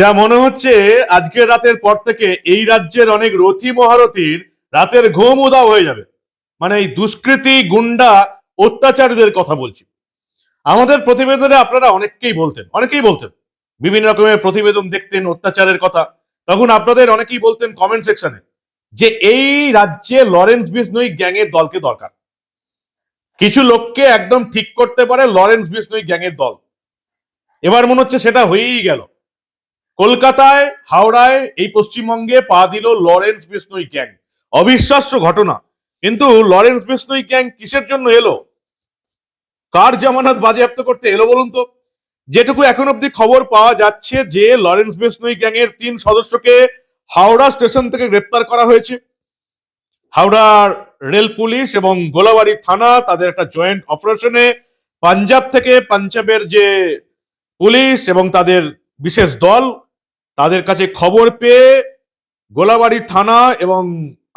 যা মনে হচ্ছে আজকের রাতের পর থেকে এই রাজ্যের অনেক রথী মহারথীর রাতের ঘুম উদাও হয়ে যাবে। মানে এই দুষ্কৃতী গুন্ডা অত্যাচারীদের কথা বলছি। আমাদের প্রতিবেদনে আপনারা অনেককেই বলতেন, অনেকেই বলতেন, বিভিন্ন রকমের প্রতিবেদন দেখতেন, অত্যাচারের কথা। তখন আপনাদের অনেকেই বলতেন কমেন্ট সেকশনে যে এই রাজ্যে লরেন্স বিষ্ণুই গ্যাংয়ের দলকে দরকার। কিছু লোককে একদম ঠিক করতে পারে লরেন্স বিষ্ণুই গ্যাংয়ের দল। এবার মনে হচ্ছে সেটা হয়েই গেল। কলকাতায়, হাওড়ায়, এই পশ্চিমবঙ্গে পা দিল লরেন্স বিষ্ণুই গ্যাং অবিশ্বাস্য ঘটনা। কিন্তু লরেন্স বিষ্ণুই গ্যাং কিসের জন্য এলো? কার জামানত বাজেয়াপ্ত করতে এলো বলুন তো? যেটুকু এখন অব্দি খবর পাওয়া যাচ্ছে যে লরেন্স বিষ্ণুই গ্যাং এর তিন সদস্যকে হাওড়া স্টেশন থেকে গ্রেপ্তার করা হয়েছে। হাওড়ার রেল পুলিশ এবং গোলাবাড়ি থানা তাদের একটা জয়েন্ট অপারেশনে পাঞ্জাব থেকে পাঞ্জাবের যে পুলিশ এবং তাদের বিশেষ দল তাদের কাছে খবর পেয়ে গোলাবাড়ি থানা এবং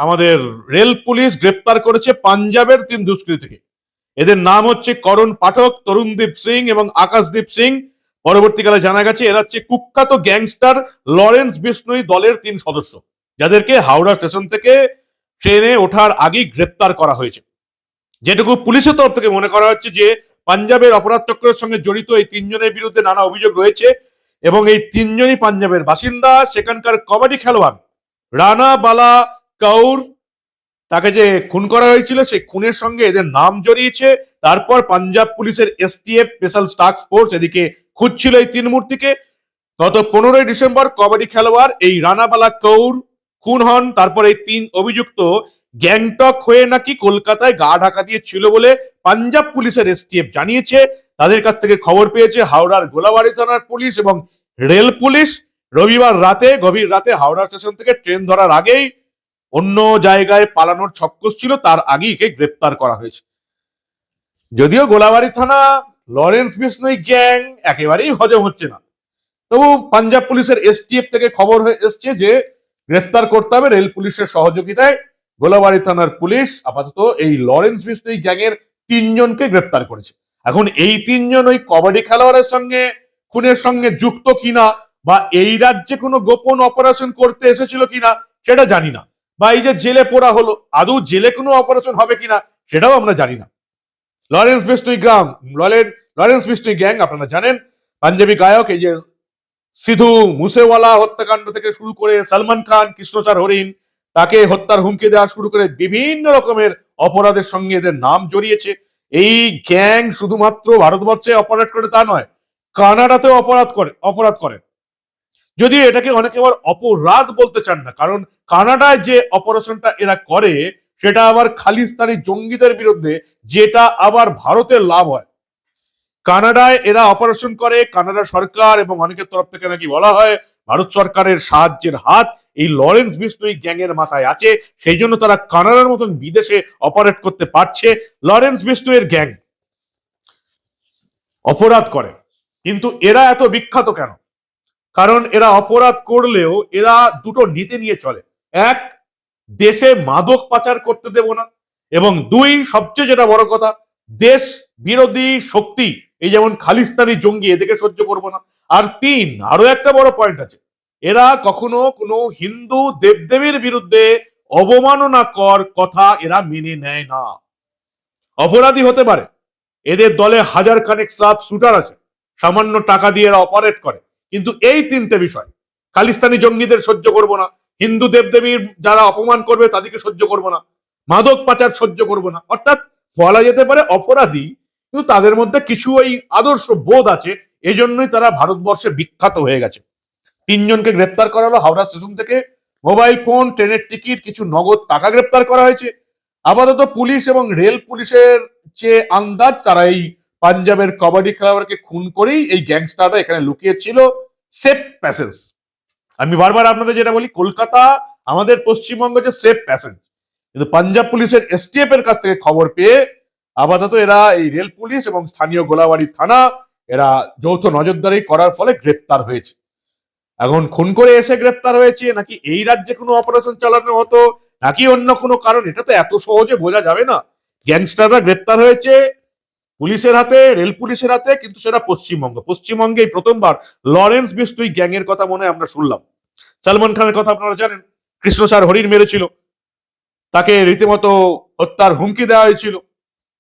আমাদের রেল পুলিশ গ্রেপ্তার করেছে পাঞ্জাবের তিন দুষ্কৃতীকে। এদের নাম হচ্ছে করণ পাঠক, তরুণদীপ সিং এবং আকাশদীপ সিং। পরবর্তীকালে জানা গেছে, এরা হচ্ছে কুখ্যাত গ্যাংস্টার লরেন্স বিষ্ণুই দলের তিন সদস্য, যাদেরকে হাওড়া স্টেশন থেকে ট্রেনে ওঠার আগেই গ্রেপ্তার করা হয়েছে। যেটুকু পুলিশের তরফ থেকে মনে করা হচ্ছে যে, পাঞ্জাবের অপরাধ চক্রের সঙ্গে জড়িত এই তিনজনের বিরুদ্ধে নানা অভিযোগ রয়েছে। এবং এই তিনজনই পাঞ্জাবের বাসিন্দা, সেখানকার কবাডি খেলোয়াড় রানা বালা কাউর। তাকে যে খুন করা হয়েছিল, সেই খুনের সঙ্গে এদের নাম জড়িয়েছে। তারপর পাঞ্জাব পুলিশের এসটিএফ, স্পেশাল টাস্ক ফোর্স এদিকে খুঁজছিল এই তিন মূর্তিকে। গত পনেরোই ডিসেম্বর কবাডি খেলোয়াড় এই রানাবালা কৌর খুন হন। তারপর এই তিন অভিযুক্ত গ্যাংটক হয়ে নাকি কলকাতায় গা ঢাকা দিয়ে ছিল বলে পাঞ্জাব পুলিশের এসটিএফ জানিয়েছে। তাদের কাছ থেকে খবর পেয়েছে হাওড়ার গোলাবাড়ি থানার পুলিশ এবং রেল পুলিশ। রবিবার রাতে, গভীর রাতে হাওড়া স্টেশন থেকে ট্রেন ধরার আগেই অন্য জায়গায় পালানোর ছক্কস ছিল, তার আগেই একে গ্রেপ্তার করা হয়েছে। যদিও গোলাবাড়ি থানা, লরেন্স বিষ্ণুই গ্যাং একেবারেই হজম হচ্ছে না। তবু পাঞ্জাব পুলিশের এসটিএফ থেকে খবর হয়ে এসছে যে, গ্রেপ্তার করতে হবে রেল পুলিশের সহযোগিতায় গোলাবাড়ি থানার পুলিশ। আপাতত এই লরেন্স বিষ্ণুই গ্যাংয়ের তিনজনকে গ্রেপ্তার করেছে। এখন এই তিনজন ওই কবাডি খেলোয়াড়ের সঙ্গে, খুনের সঙ্গে যুক্ত কিনা বা এই রাজ্যে কোনো গোপন অপারেশন করতে এসেছিল কিনা, সেটা জানি না। বা এই যে জেলে পোড়া হলো, আদৌ জেলে কোনো অপারেশন হবে কিনা, সেটাও আমরা জানি না। লরেন্স বিষ্ণুই গ্রাম লরেন লরেন্স বিষ্ণুই গ্যাং, আপনারা জানেন, পাঞ্জাবি গায়ক, এই যে সিধু মুসেওয়ালা হত্যাকাণ্ড থেকে শুরু করে সালমান খান, কৃষ্ণচার হরিণ, তাকে হত্যার হুমকি দেওয়া শুরু করে বিভিন্ন রকমের অপরাধের সঙ্গে এদের নাম জড়িয়েছে। এই গ্যাং শুধুমাত্র ভারতবর্ষে অপরাধ করে তা নয়, কানাডাতেও অপরাধ করে অপরাধ করে। যদিও এটাকে অনেকে আবার অপরাধ বলতে চান না, কারণ কানাডায় যে অপারেশনটা এরা করে, সেটা আবার খালিস্তানি জঙ্গিদের বিরুদ্ধে, যেটা আবার ভারতের লাভ হয়। কানাডায় এরা অপারেশন করে, কানাডা সরকার এবং অনেকের তরফ থেকে নাকি বলা হয়, ভারত সরকারের সাহায্যের হাত এই লরেন্স বিষ্ণুই গ্যাংয়ের মাথায় আছে, সেই জন্য তারা কানাডার মতন বিদেশে অপারেট করতে পারছে। লরেন্স বিষ্ণুয়ের গ্যাং অপরাধ করে। কিন্তু এরা এত বিখ্যাত কেন? কারণ এরা অপরাধ করলেও এরা দুটো নীতি নিয়ে চলে। এক, দেশে মাদক পাচার করতে দেব না। এবং দুই, সবচেয়ে যেটা বড় কথা, দেশ বিরোধী শক্তি, এই যেমন খালিস্তানি জঙ্গি, এদেরকে সহ্য করব না। আর তিন, আরও একটা বড় পয়েন্ট আছে। এরা কখনো কোনো হিন্দু দেবদেবীর বিরুদ্ধে অবমাননা কর কথা এরা মেনে নেয় না। অপরাধী হতে পারে। এদের দলে হাজার খানেক সাব শুটার আছে। সামান্য টাকা দিয়ে এরা অপারেট করে। কিন্তু এই তিনটে বিষয়, খালিস্তানি জঙ্গিদের সহ্য করব না, হিন্দু দেবদেবীর যারা অপমান করবে তাদেরকে সহ্য করব না, মাদক পাচার সহ্য করব না। অর্থাৎ বলা যেতে পারে অপরাধী, কিন্তু তাদের মধ্যে কিছু ওই আদর্শ বোধ আছে, এজন্যই তারা ভারতবর্ষে বিখ্যাত হয়ে গেছে। তিনজনকে গ্রেপ্তার করা হলো হাওড়া স্টেশন থেকে। মোবাইল ফোন, ট্রেনের টিকিট, কিছু নগদ টাকা গ্রেপ্তার করা হয়েছে। আপাতত পুলিশ এবং রেল পুলিশের যে আন্দাজ, তারা এই পাঞ্জাবের কবাডি খেলোয়াড়কে খুন করেই এই গ্যাংস্টাররা এখানে লুকিয়ে ছিল সেফ প্যাসেজ। আমি বারবার আপনাদের যেটা বলি, কলকাতা, আমাদের পশ্চিমবঙ্গ যে সেফ প্যাসেজ। কিন্তু পাঞ্জাব পুলিশের এসটিএফ এর কাছ থেকে খবর পেয়ে আপাতত এরা এই রেল পুলিশ এবং স্থানীয় গোলাবাড়ি থানা, এরা যৌথ নজরদারি করার ফলে গ্রেপ্তার হয়েছে। এখন খুন করে এসে গ্রেপ্তার হয়েছে, নাকি এই রাজ্যে কোনো অপারেশন চালানো হতো, নাকি অন্য কোনো কারণ? এটা তো এত সহজে বোঝা যাবে না। গ্যাংস্টাররা গ্রেপ্তার হয়েছে পুলিশের হাতে, রেল পুলিশের হাতে, কিন্তু সেটা পশ্চিমবঙ্গ। পশ্চিমবঙ্গে প্রথমবার লরেন্স বিষ্ণুই গ্যাং এর কথা মনে হয় আমরা শুনলাম। সালমান খানের কথা আপনারা জানেন, কৃষ্ণসার হরিণ মেরেছিল। তাকে রীতিমতো হত্যার হুমকি দেওয়া হয়েছিল।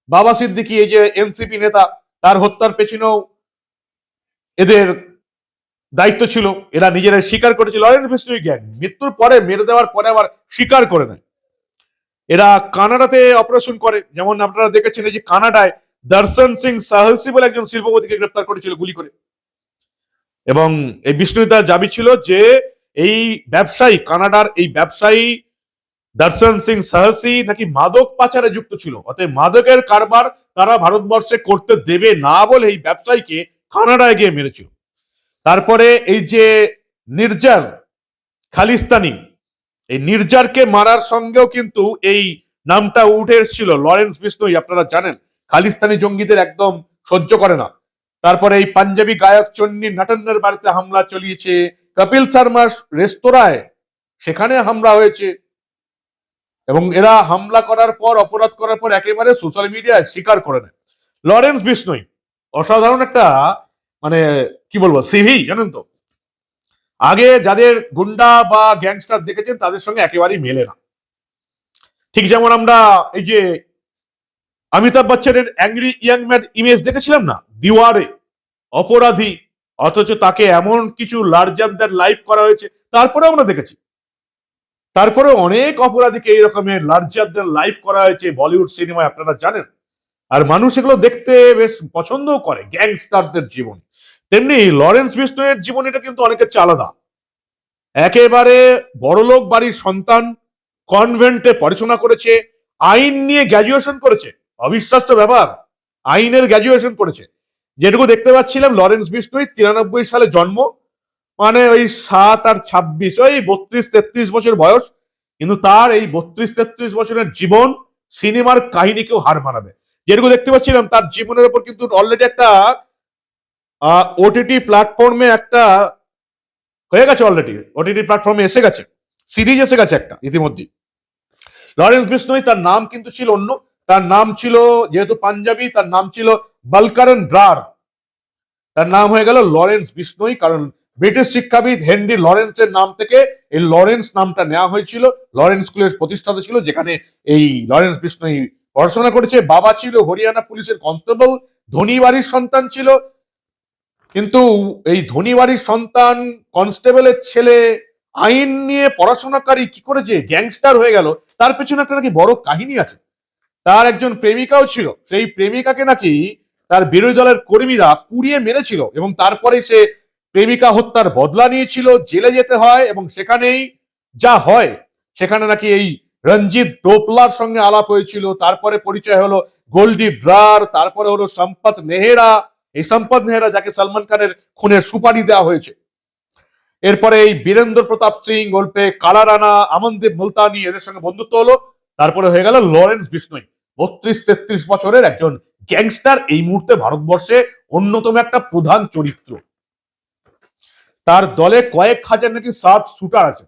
বাবা সিদ্দিকি, এই যে এনসিপি নেতা, তার হত্যার পেছনেও এদের দায়িত্ব ছিল, এরা নিজেরাই স্বীকার করেছিল লরেন্স বিষ্ণুই গ্যাং মৃত্যুর পরে মেরে দেওয়ার পরে আবার স্বীকার করে নেয়। এরা কানাডাতে অপারেশন করে, যেমন আপনারা দেখেছেন এই যে কানাডায় দর্শন সিং সাহসী বলে একজন শিল্পপতিকে গ্রেপ্তার করেছিল গুলি করে। এবং এই বিষ্ণুদার দাবি ছিল যে এই ব্যবসায়ী, কানাডার এই ব্যবসায়ী দর্শন সিং সাহসী নাকি মাদক পাচারে যুক্ত ছিল। অতএব মাদকের কারবার তারা ভারতবর্ষে করতে দেবে না বলে এই ব্যবসায়ীকে কানাডায় গিয়ে মেরেছিল। তারপরে এই যে নির্জার, খালিস্তানি, এই নির্জারকে মারার সঙ্গেও কিন্তু এই নামটা উঠে এসেছিল। লরেন্স বিষ্ণুই, আপনারা জানেন, খালিস্তানি জঙ্গিদের একদম সহ্য করে না। তারপরে এই পাঞ্জাবি গায়ক চন্নি নাটান্নের বাড়িতে হামলা চলিয়েছে। কপিল শর্মার রেস্তোরাঁয় সেখানে হামলা হয়েছে। এবং এরা হামলা করার পর, অপরাধ করার পর একেবারে সোশ্যাল মিডিয়ায় স্বীকার করে নেয়। লরেন্স বিষ্ণুই, অসাধারণ একটা মানে কি বলব সিভি জানেন তো? আগে যাদের গুন্ডা বা গ্যাংস্টার দেখেছেন, তাদের সঙ্গে একেবারেই মেলে না। ঠিক যেমন আমরা এই যে অমিতাভ বচ্চনের অ্যাংরি ইয়াং ম্যান ইমেজ দেখেছিলাম না? দিওয়ারে, অপরাধী, অথচ তাকে এমন কিছু লার্জার দ্যান লাইফ করা হয়েছে তারপরে আমরা দেখেছি। তারপরে অনেক অপরাধীকে এই রকমের লার্জার দ্যান লাইফ করা হয়েছে বলিউড সিনেমায়, আপনারা জানেন। আর মানুষ এগুলো দেখতে বেশ পছন্দও করে, গ্যাংস্টারদের জীবন। তেমনি লরেন্স বিষ্ণুয়ের জীবনীটা কিন্তু অনেকের চেয়ে আলাদা। একেবারে বড়লোক বাড়ির সন্তান কনভেন্টে পড়াশোনা করেছে, আইন নিয়ে গ্র্যাজুয়েশন করেছে, অবিশ্বাস্য ব্যাপার, আইনের গ্র্যাজুয়েশন করেছে। যেটুকু দেখতে পাচ্ছিলাম, লরেন্স বিষ্ণুই তিরানব্বই সালে জন্ম মানে ওই সাত আর ছাব্বিশ, ওই বত্রিশ, তেত্রিশ বছর বয়স, কিন্তু তার এই বত্রিশ, তেত্রিশ বছরের জীবন সিনেমার কাহিনীকেও হার মানাবে। যেটুকু দেখতে পাচ্ছিলাম, তার জীবনের উপর কিন্তু অলরেডি একটা ওটিটি প্ল্যাটফর্মে একটা হয়ে গেছে অলরেডি ওটিটি প্ল্যাটফর্মে এসে গেছে। সিরিজ এসে গেছে একটা ইতিমধ্যে লরেন্স বিষ্ণুই তার নাম কিন্তু ছিল অন্য। তার নাম ছিল, যেহেতু পাঞ্জাবি, তার নাম ছিল বালকারন ব্রার তার নাম হয়ে গেল লরেন্স বিষ্ণুই কারণ ব্রিটিশ শিক্ষাবিদ হেনরি লরেন্সের নাম থেকে এই লরেন্স নামটা নেওয়া হয়েছিল। লরেন্স স্কুলের প্রতিষ্ঠাতা ছিল, যেখানে এই লরেন্স বিষ্ণুই পড়াশোনা করেছে। বাবা ছিল হরিয়ানা পুলিশের কনস্টেবল ধনী বাড়ির সন্তান ছিল। কিন্তু এই ধনী বাড়ির সন্তান কনস্টেবলের ছেলে আইন নিয়ে পড়াশোনাকারী কি করে যে গ্যাংস্টার হয়ে গেল, তার পেছনে একটা নাকি বড় কাহিনী আছে। তার একজন প্রেমিকাও ছিল, সেই প্রেমিকাকে নাকি তার বিরোধী দলের কর্মীরা পুড়িয়ে মেরেছিল এবং তারপরে সে প্রেমিকা হত্যার বদলা নিয়েছিল, জেলে যেতে হয় এবং সেখানেই যা হয়, সেখানে নাকি এই রঞ্জিত ডোপলার সঙ্গে আলাপ হয়েছিল, তারপরে পরিচয় হলো গোল্ডি ব্রার তারপরে হলো সম্পত নেহেরা এই সম্পদ নেহেরা যাকে সালমান খানের খুনের সুপারি দেওয়া হয়েছে। এরপরে এই বীরেন্দ্র প্রতাপ সিং গল্পে কালারানা আমনদীপ মুলতানি এদের সঙ্গে বন্ধুত্ব হলো। তারপরে হয়ে গেল লরেন্স বিষ্ণুই। বত্রিশ তেত্রিশ বছরের একজন গ্যাংস্টার এই মুহূর্তে ভারতবর্ষে অন্যতম একটা প্রধান চরিত্র। তার দলে কয়েক হাজার নাকি সার্ফ শুটার আছে।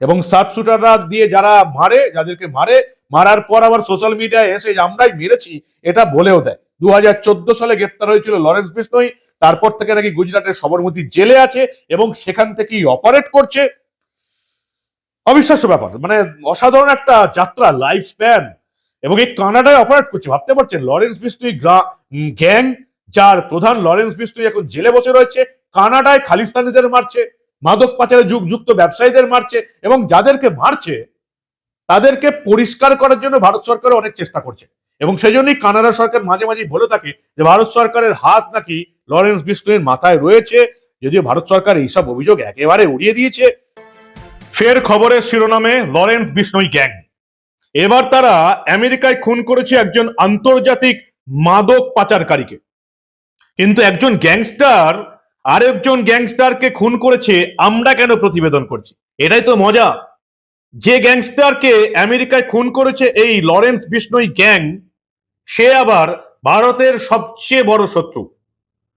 এবং সার্ফ শুটাররা দিয়ে যারা মারে, যাদেরকে মারে, মারার পর আবার সোশ্যাল মিডিয়ায় এসে আমরাই মেরেছি, এটা বলেও দেয়। দুহাজার চোদ্দ সালে গ্রেপ্তার হয়েছিল লরেন্স বিষ্ণুই। তারপর থেকে নাকি গুজরাটের সবরমতী জেলে আছে এবং সেখান থেকেই অপারেট করছে। অবিশ্বাস্য ব্যাপার মানে অসাধারণ একটা যাত্রা, লাইফ স্প্যান। এবং এই কানাডায় অপারেট করছে, ভাবতে পারছেন? লরেন্স বিষ্ণুই গ্যাং, যার প্রধান লরেন্স বিষ্ণুই এখন জেলে বসে রয়েছে, কানাডায় খালিস্তানিদের মারছে, মাদক পাচারে যুগ, যুক্ত ব্যবসায়ীদের মারছে এবং যাদেরকে মারছে তাদেরকে পরিষ্কার করার জন্য ভারত সরকার অনেক চেষ্টা করছে। এবং সেই জন্যই কানাডা সরকার মাঝে মাঝে বলে থাকে যে, ভারত সরকারের হাত নাকি লরেন্স বিষ্ণুয়ের মাথায় রয়েছে। যদিও ভারত সরকার এইসব অভিযোগ একেবারে উড়িয়ে দিয়েছে। ফের খবরের শিরোনামে লরেন্স বিষ্ণুই গ্যাং। এবার তারা আমেরিকায় খুন করেছে একজন আন্তর্জাতিক মাদক পাচারকারীকে। কিন্তু একজন গ্যাংস্টার, আরেকজন গ্যাংস্টারকে খুন করেছে, আমরা কেন প্রতিবেদন করছি? এটাই তো মজা। যে গ্যাংস্টারকে আমেরিকায় খুন করেছে এই লরেন্স বিষ্ণুই গ্যাং, সে আবার ভারতের সবচেয়ে বড় শত্রু।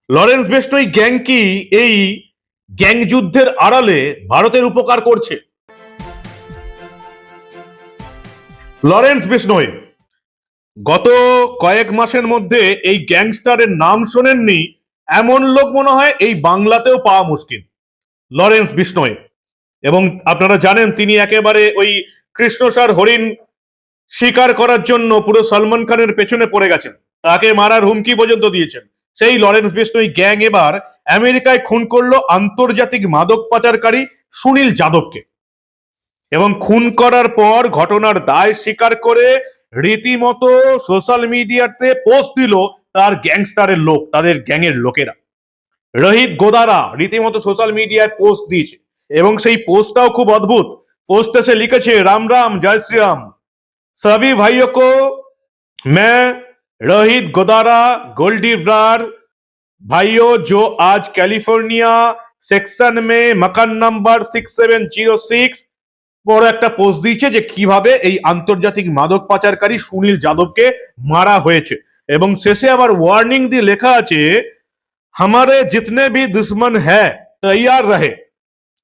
লরেন্স বিষ্ণুই গ্যাং কি? এই গ্যাং যুদ্ধের আড়ালে ভারতের উপকার করছে। লরেন্স বিষ্ণুই, গত কয়েক মাসের মধ্যে এই গ্যাংস্টারের নাম শোনেননি, এমন লোক মনে হয় এই বাংলাতেও পাওয়া মুশকিল। লরেন্স বিষ্ণয় এবং আপনারা জানেন তিনি একেবারে ওই কৃষ্ণসার হরিণ শিকার করার জন্য পুরো সলমান খানের পেছনে পড়ে গেছেন। তাকে মারার হুমকি পর্যন্ত দিয়েছেন। সেই লরেন্স বিষ্ণই গ্যাং এবার আমেরিকায় খুন করল আন্তর্জাতিক মাদক পাচারকারী সুনীল যাদবকে। এবং খুন করার পর ঘটনার দায় স্বীকার করে রীতিমতো সোশ্যাল মিডিয়াতে পোস্ট দিল তার গ্যাংস্টারের লোক, তাদের গ্যাংয়ের লোকেরা। রোহিত গোদারা রীতিমতো সোশ্যাল মিডিয়ায় পোস্ট দিয়েছে। এবং সেই পোস্টটাও খুব অদ্ভুত পোস্টে সে লিখেছে রাম রাম জয় শ্রী রাম सभी भाइयों को मैं रोहित गोदारा गोल्डी ब्रार भाइयों जो आज कैलिफोर्निया সেকশন মে Makaan number six seven zero six বড় একটা পোস্ট দিয়েছে যে কিভাবে এই আন্তর্জাতিক মাদক পাচারকারী সুনীল যাদবকে মারা হয়েছে এবং শেষে আবার ওয়ার্নিং দিয়ে লেখা আছে हमारे जितने भी दुश्मन है तैयार रहे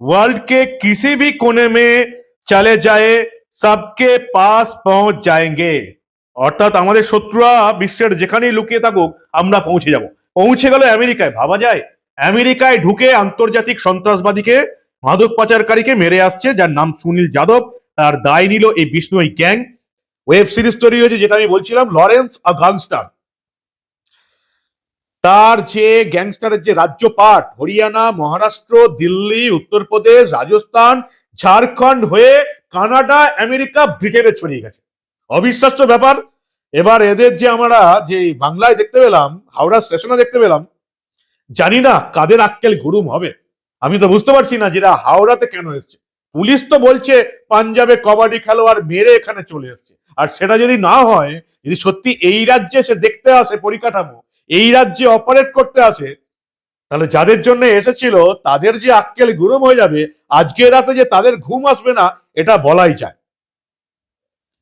वर्ल्ड के किसी भी कोने में चले जाए सबके पास पहुंच जाएंगे অর্থাৎ আমাদের শত্রুরা বিশ্বের যেখানেই লুকিয়ে থাকুক আমরা পৌঁছে যাব পৌঁছে গেল আমেরিকায় ভাবা যায় আমেরিকায় ঢুকে আন্তর্জাতিক সন্ত্রাসবাদীকে মাদক পাচারকারীকে মেরে আসছে যার নাম সুনীল যাদব তার দায় নিল এই বিষ্ণু এই গ্যাং ওয়েব সিরিজ তৈরি হয়েছে যেটা আমি বলছিলাম লরেন্স আ গাংস্টার তার যে গ্যাংস্টারের যে রাজ্য পাট হরিয়ানা, মহারাষ্ট্র, দিল্লি, উত্তরপ্রদেশ, রাজস্থান, ঝাড়খণ্ড হয়ে কানাডা, আমেরিকা, ব্রিটেনে ছড়িয়ে গেছে। অবিশ্বাস্য ব্যাপার। এবার এদের যে আমরা যে বাংলায় দেখতে পেলাম, হাওড়া স্টেশনে দেখতে পেলাম, জানি না কাদের আক্কেল গুরুম হবে। আমি তো বুঝতে পারছি না যেটা হাওড়াতে কেন এসছে। পুলিশ তো বলছে পাঞ্জাবে কবাডি খেলোয়াড় মেরে এখানে চলে এসছে। আর সেটা যদি না হয়, যদি সত্যি এই রাজ্যে সে দেখতে আসে পরিকাঠামো এই রাজ্যে অপারেট করতে আসে, তাহলে যাদের জন্য এসেছিল, তাদের যে আক্কেল গুরুম হয়ে যাবে, আজকে রাতে যে তাদের ঘুম আসবে না, এটা বলাই যায়।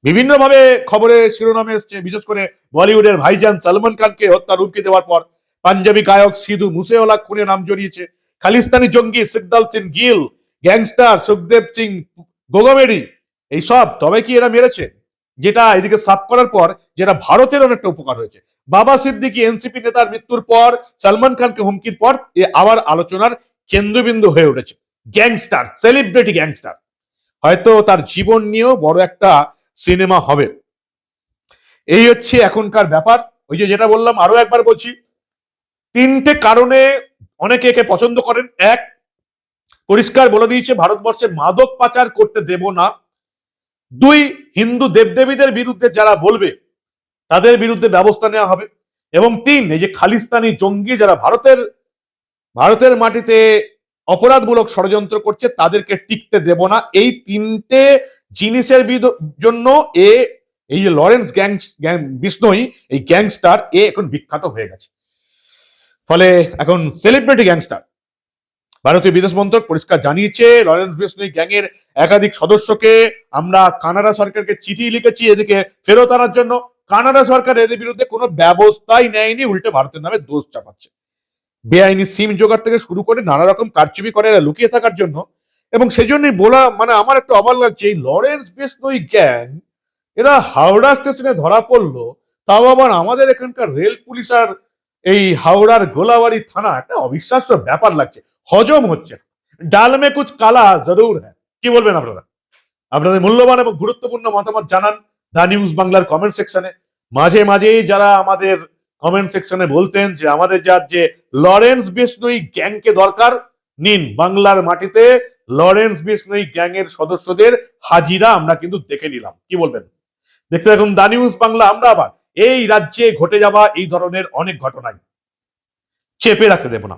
বিভিন্নভাবে খবরে শিরোনামে এসছে, বিশেষ করে বলিউডের ভাইজান সালমান খানকে হত্যার হুমকি দেওয়ার পর পাঞ্জাবি গায়ক সিধু মুসেওয়ালা খুনে নাম জড়িয়েছে। খালিস্তানি জঙ্গি সিকদাল সিং গিল, গ্যাংস্টার সুখদেব সিং গোগমেডি, এইসব তবে কি এরা মেরেছে? যেটা এদিকে সাফ করার পর, যেটা ভারতের অনেকটা উপকার হয়েছে। বাবা সিদ্দিকী, এনসিপি নেতার মৃত্যুর পর, সালমান খানকে হুমকির পর এ আবার আলোচনার কেন্দ্রবিন্দু হয়ে উঠেছে। গ্যাংস্টার সেলিব্রিটি গ্যাংস্টার হয়তো তার জীবন নিয়েও বড় একটা সিনেমা হবে। এই হচ্ছে এখনকার ব্যাপার। ওই যে যেটা বললাম, আরও একবার বলছি, তিনটে কারণে অনেকে একে পছন্দ করেন। এক, পরিষ্কার বলে দিয়েছে, ভারতবর্ষে মাদক পাচার করতে দেব না। দুই, হিন্দু দেবদেবীদের বিরুদ্ধে যারা বলবে তাদের বিরুদ্ধে ব্যবস্থা নেওয়া হবে। এবং তিন, এই যে খালিস্তানি জঙ্গি যারা ভারতের ভারতের মাটিতে অপরাধমূলক ষড়যন্ত্র করছে, তাদেরকে টিকতে দেব না। এই তিনটে জিনিসের জন্য এ, এই যে লরেন্স গ্যাং, বিষ্ণই, এই গ্যাংস্টার এ এখন বিখ্যাত হয়ে গেছে। ফলে এখন সেলিব্রিটি গ্যাংস্টার। ভারতীয় বিদেশ মন্ত্রক পরিষ্কার জানিয়েছে, লরেন্স বিষ্ণই গ্যাংয়ের একাধিক সদস্যকে আমরা কানাডা সরকারকে চিঠি লিখেছি, এদিকে ফেরত আনার জন্য। কানাডা সরকার এদের বিরুদ্ধে কোনো ব্যবস্থাই নেয়নি, উল্টে ভারতের নামে দোষ চাপাচ্ছে। বেআইনি সিম জোগাড় থেকে শুরু করে নানা রকম কারচুপি করে এরা লুকিয়ে থাকার জন্য। এবং সেই জন্যই বলা মানে আমার একটু অবাক লাগছে, এই লরেন্স বিষ্ণই গ্যাং, এরা হাওড়া স্টেশনে ধরা পড়ল, তাও আবার আমাদের এখানকার রেল পুলিশ আর এই হাওড়ার গোলাবাড়ি থানা, একটা অবিশ্বাস্য ব্যাপার লাগছে, হজম হচ্ছে না। ডাল মে কুচ কালা জরুর হ্যাঁ কি বলবেন আপনারা? আপনাদের মূল্যবান এবং গুরুত্বপূর্ণ মতামত জানান। দা নিউজ বাংলার কমেন্ট সেকশনে মাঝে মাঝেই যারা আমাদের কমেন্ট সেকশনে বলতেন যে, আমাদের যার যে লরেন্স বিষ্ণুই গ্যাংকে দরকার, নিন বাংলার মাটিতে লরেন্স বিষ্ণুই গ্যাং এর সদস্যদের হাজিরা আমরা কিন্তু দেখে নিলাম। কি বলবেন? দেখতে দেখুন দা নিউজ বাংলা, আমরা আবার এই রাজ্যে ঘটে যাওয়া এই ধরনের অনেক ঘটনাই। চেপে রাখতে দেব না।